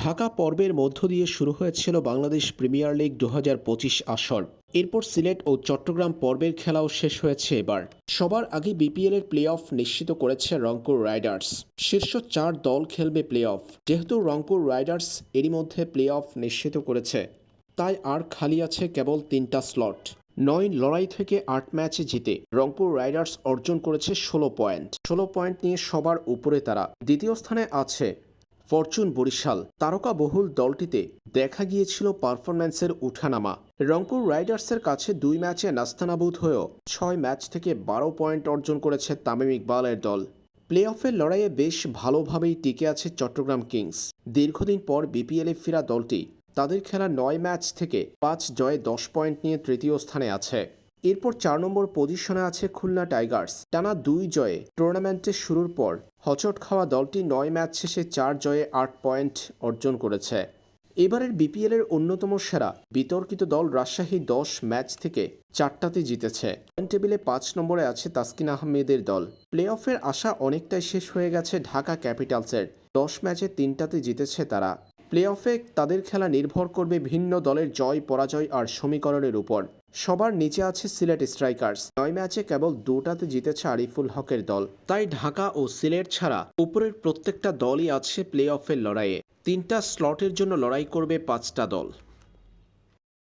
ঢাকা পর্বের মধ্য দিয়ে শুরু হয়েছিল বাংলাদেশ প্রিমিয়ার লিগ দু হাজার পঁচিশ আসর। এরপর সিলেট ও চট্টগ্রাম পর্বের খেলাও শেষ হয়েছে এবার। সবার আগে বিপিএল এর প্লে অফ নিশ্চিত করেছে রংপুর রাইডার্স। শীর্ষ চার দল খেলবে প্লে অফ যেহেতু রংপুর রাইডার্স এরই মধ্যে প্লে অফ নিশ্চিত করেছে, তাই আর খালি আছে কেবল তিনটা স্লট। নয় লড়াই থেকে আট ম্যাচে জিতে রংপুর রাইডার্স অর্জন করেছে ষোলো পয়েন্ট। ষোলো পয়েন্ট নিয়ে সবার উপরে তারা। দ্বিতীয় স্থানে আছে ফরচুন বরিশাল তারকা বহুল দলটিতে দেখা গিয়েছিল পারফরম্যান্সের উঠানামা। রংপুর রাইডার্সের কাছে দুই ম্যাচে নাস্তানাবুদ হয়েও ছয় ম্যাচ থেকে বারো পয়েন্ট অর্জন করেছে তামিম ইকবালের দল। প্লে অফের লড়াইয়ে বেশ ভালোভাবেই টিকে আছে চট্টগ্রাম কিংস। দীর্ঘদিন পর বিপিএলে ফেরা দলটি তাদের খেলা নয় ম্যাচ থেকে পাঁচ জয়ে দশ পয়েন্ট নিয়ে তৃতীয় স্থানে আছে। এরপর চার নম্বর পজিশনে আছে খুলনা টাইগার্স। টানা দুই জয়ে টুর্নামেন্টের শুরুর পর হচট খাওয়া দলটি নয় ম্যাচ শেষে চার জয়ে আট পয়েন্ট অর্জন করেছে। এবারের বিপিএলের অন্যতম সেরা বিতর্কিত দল রাজশাহী দশ ম্যাচ থেকে চারটাতে জিতেছে। পয়েন্ট টেবিলে পাঁচ নম্বরে আছে তাসকিন আহমেদের দল। প্লে অফের আশা অনেকটাই শেষ হয়ে গেছে ঢাকা ক্যাপিটালসের। দশ ম্যাচে তিনটাতে জিতেছে তারা। প্লে অফে তাদের খেলা নির্ভর করবে ভিন্ন দলের জয়, পরাজয় আর সমীকরণের উপর। সবার নিচে আছে সিলেট স্ট্রাইকার্স। নয় ম্যাচে কেবল দুটাতে জিতেছে আরিফুল হকের দল। তাই ঢাকা ও সিলেট ছাড়া উপরের প্রত্যেকটা দলই আছে প্লে অফের লড়াইয়ে। তিনটা স্লটের জন্য লড়াই করবে পাঁচটা দল।